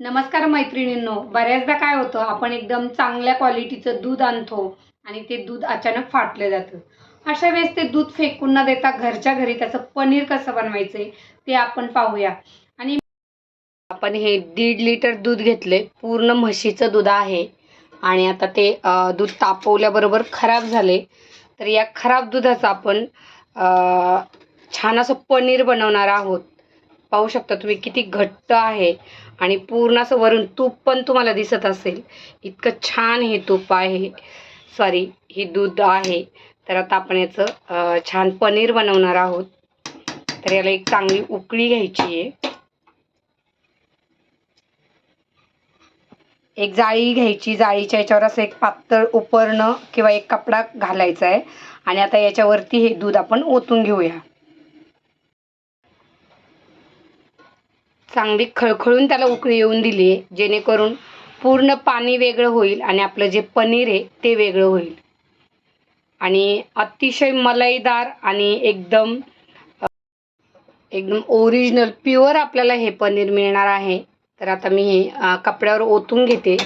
नमस्कार मैत्रिणींनो बऱ्याचदा काय होतं आपण एकदम चांगल्या क्वालिटीचं दूध आणतो आणि ते दूध अचानक फाटलं जातं. अशा वेळेस ते दूध फेकून न देता घरच्या घरी त्याचं पनीर कसं बनवायचं ते आपण पाहूया. आणि आपण हे दीड लिटर दूध घेतले पूर्ण म्हशीचं दूध आहे. आणि आता ते दूध तापवल्याबरोबर खराब झाले तर या खराब दुधाचं आपण छान असं पनीर बनवणार आहोत. पाहू शकता तुम्ही किती घट्ट आहे. आणि पूर्ण असं वरून तूप पण तुम्हाला दिसत असेल. इतकं छान हे तूप आहे. सॉरी हे दूध आहे. तर आता आपण याचं छान पनीर बनवणार आहोत. तर याला एक चांगली उकळी घ्यायची आहे. एक जाळी घ्यायची. जाळीच्या याच्यावर असं एक पातळ उपरणं किंवा एक कपडा घालायचा आहे. आणि आता याच्यावरती हे दूध आपण ओतून घेऊया. चांगली खळखळून त्याला उकळी येऊन दिली आहे जेणेकरून पूर्ण पाणी वेगळं होईल आणि आपलं जे पनीर आहे ते वेगळं होईल. आणि अतिशय मलाईदार आणि एकदम एकदम ओरिजिनल प्युअर आपल्याला हे पनीर मिळणार आहे. तर आता मी हे कपड्यावर ओतून घेते.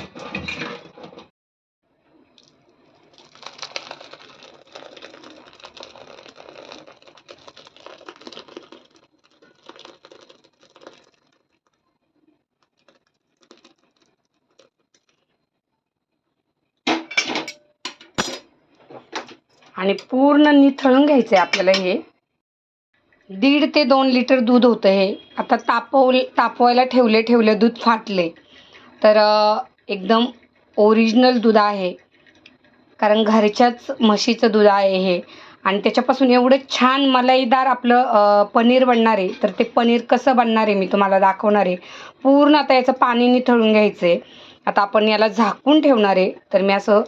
आणि पूर्ण निथळून घ्यायचं आहे आपल्याला हे. दीड ते दोन लिटर दूध होतं हे. आता तापव तापवायला ठेवले ठेवले दूध फाटले. तर एकदम ओरिजिनल दूध आहे. कारण घरच्याच म्हशीचं दूध आहे हे. आणि त्याच्यापासून एवढं छान मलाईदार आपलं पनीर बनणार आहे. तर ते पनीर कसं बनणार आहे मी तुम्हाला दाखवणार आहे. पूर्ण आता याचं पाणी निथळून घ्यायचं आहे आता आपण याला झाकून ठेवणार आहे. तर मी असं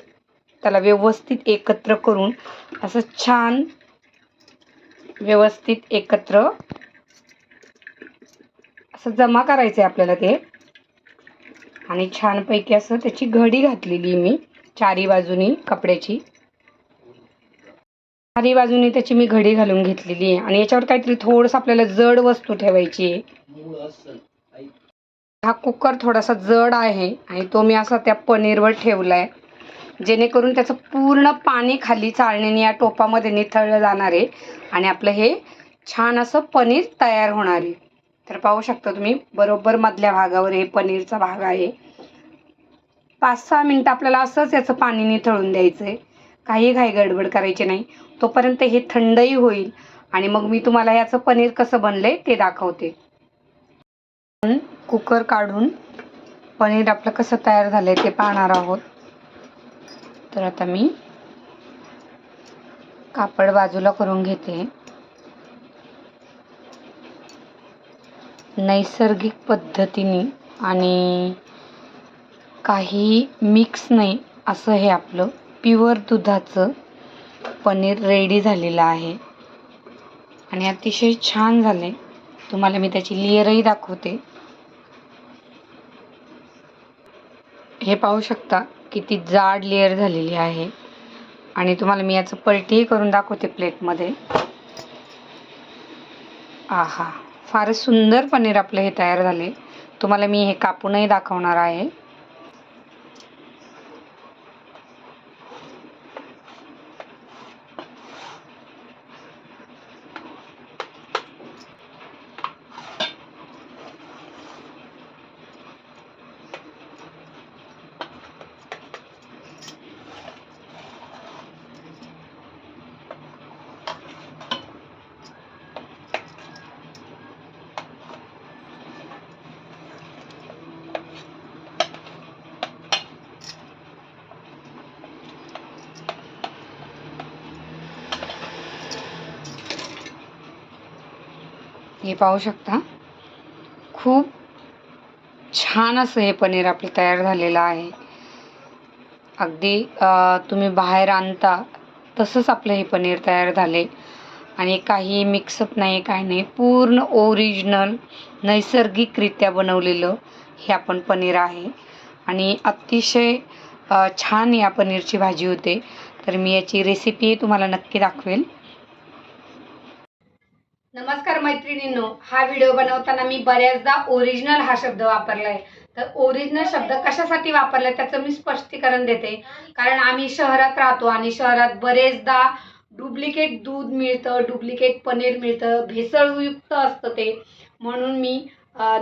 त्याला व्यवस्थित एकत्र करून असं छान व्यवस्थित एकत्र असं जमा करायचं आहे आपल्याला ते. आणि छानपैकी असं त्याची घडी घातलेली मी चारी बाजूनी कपड्याची. चारी बाजूनी त्याची मी घडी घालून घेतलेली आहे. आणि याच्यावर काहीतरी थोडंसं आपल्याला जड वस्तू ठेवायची आहे. हा कुकर थोडासा जड आहे आणि तो मी असा त्या पनीरवर ठेवला आहे जेणेकरून त्याचं पूर्ण पाणी खाली चाळणीने या टोपामध्ये निथळलं जाणार आहे. आणि आपलं हे छान असं पनीर तयार होणार आहे. तर पाहू शकता तुम्ही बरोबर मधल्या भागावर हे पनीरचा भाग आहे. पाच सहा मिनटं आपल्याला असंच याचं पाणी निथळून द्यायचं आहे. काही घाई गडबड करायची नाही. तोपर्यंत हे थंडही होईल. आणि मग मी तुम्हाला याचं पनीर कसं बनलंय ते दाखवते. कुकर काढून पनीर आपलं कसं तयार झालंय ते पाहणार आहोत. तर आता मी कापड बाजूला करून घेते. नैसर्गिक पद्धतीने आणि काही मिक्स नाही असं हे आपलं प्युअर दुधाचं पनीर रेडी झालेलं आहे. आणि अतिशय छान झाले तुम्हाला मी त्याची लेअरही दाखवते. हे पाहू शकता. किती जाड लेअर झालेली आहे. आणि तुम्हाला मी याचं पलटीही करून दाखवते प्लेटमध्ये आहा फारच सुंदर पनीर आपलं हे तयार झाले. तुम्हाला मी हे कापूनही दाखवणार आहे. हे पाहू शकता. खूप छान असं हे पनीर आपलं तयार झालेलं आहे. अगदी तुम्ही बाहेर आणता तसंच आपलं हे पनीर तयार झाले. आणि काही मिक्सअप नाही काही नाही पूर्ण ओरिजिनल नैसर्गिकरित्या बनवलेलं हे आपण पनीर आहे. आणि अतिशय छान या पनीरची भाजी होते. तर मी याची रेसिपी तुम्हाला नक्की दाखवेल. नमस्कार मैत्रिणींनो. हा व्हिडिओ बनवताना मी बऱ्याचदा ओरिजिनल हा शब्द वापरला आहे तर ओरिजिनल शब्द कशासाठी वापरला त्याचं मी स्पष्टीकरण देते. कारण आम्ही शहरात राहतो आणि शहरात बरेचदा डुप्लिकेट दूध मिळतं डुप्लिकेट पनीर मिळतं भेसळयुक्त असतं ते. म्हणून मी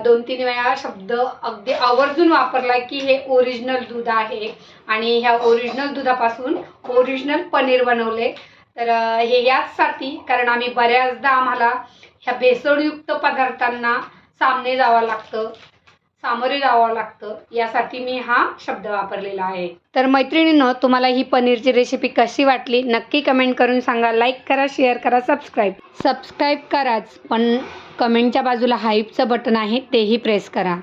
दोन तीन वेळा शब्द अगदी आवर्जून वापरला की हे ओरिजिनल दूध आहे. आणि ह्या ओरिजिनल दुधापासून ओरिजिनल पनीर बनवले तर हे याचसाठी कारण आम्ही बऱ्याचदा आम्हाला ह्या भेसळयुक्त पदार्थांना सामने जावं लागतं सामोरे जावं लागतं यासाठी मी हा शब्द वापरलेला आहे. तर मैत्रिणीनं तुम्हाला ही पनीरची रेसिपी कशी वाटली? नक्की कमेंट करून सांगा. लाईक करा शेअर करा सबस्क्राईब सबस्क्राईब कराच पण कमेंटच्या बाजूला हाईपचं बटन आहे तेही प्रेस करा.